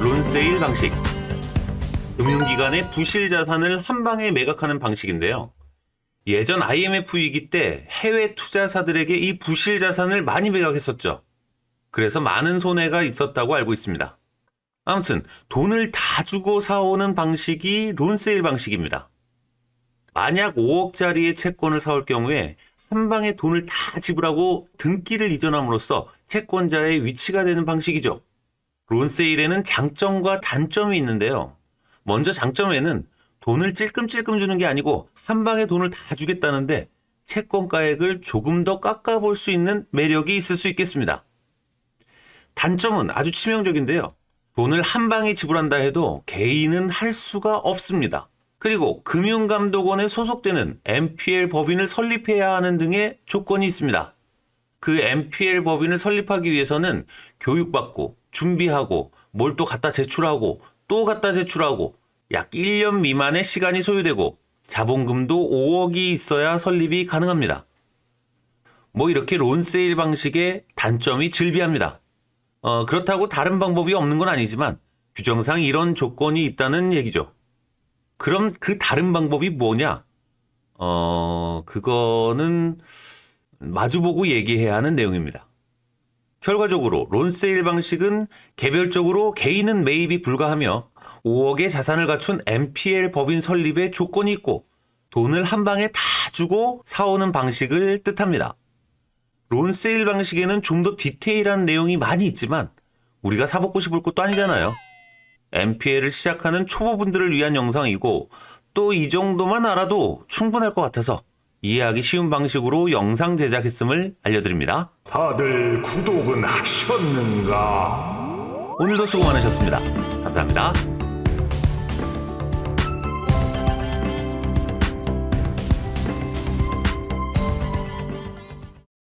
론세일 방식. 금융기관의 부실 자산을 한 방에 매각하는 방식인데요. 예전 IMF 위기 때 해외 투자사들에게 이 부실 자산을 많이 매각했었죠. 그래서 많은 손해가 있었다고 알고 있습니다. 아무튼 돈을 다 주고 사오는 방식이 론세일 방식입니다. 만약 5억짜리의 채권을 사올 경우에 한 방에 돈을 다 지불하고 등기를 이전함으로써 채권자의 위치가 되는 방식이죠. 론세일에는 장점과 단점이 있는데요. 먼저 장점에는 돈을 찔끔찔끔 주는 게 아니고 한 방에 돈을 다 주겠다는데 채권가액을 조금 더 깎아볼 수 있는 매력이 있을 수 있겠습니다. 단점은 아주 치명적인데요. 돈을 한 방에 지불한다 해도 개인은 할 수가 없습니다. 그리고 금융감독원에 소속되는 MPL 법인을 설립해야 하는 등의 조건이 있습니다. 그 MPL 법인을 설립하기 위해서는 교육받고 준비하고 뭘 또 갖다 제출하고 또 갖다 제출하고 약 1년 미만의 시간이 소요되고 자본금도 5억이 있어야 설립이 가능합니다. 뭐 이렇게 론세일 방식의 단점이 즐비합니다. 어, 그렇다고 다른 방법이 없는 건 아니지만 규정상 이런 조건이 있다는 얘기죠. 그럼 그 다른 방법이 뭐냐? 어, 그거는 마주보고 얘기해야 하는 내용입니다. 결과적으로 론세일 방식은 개별적으로 개인은 매입이 불가하며 5억의 자산을 갖춘 MPL 법인 설립에 조건이 있고 돈을 한 방에 다 주고 사오는 방식을 뜻합니다. 론세일 방식에는 좀 더 디테일한 내용이 많이 있지만 우리가 사먹고 싶을 것도 아니잖아요. MPL을 시작하는 초보분들을 위한 영상이고 또 이 정도만 알아도 충분할 것 같아서 이해하기 쉬운 방식으로 영상 제작했음을 알려드립니다. 다들 구독은 하셨는가? 오늘도 수고 많으셨습니다. 감사합니다.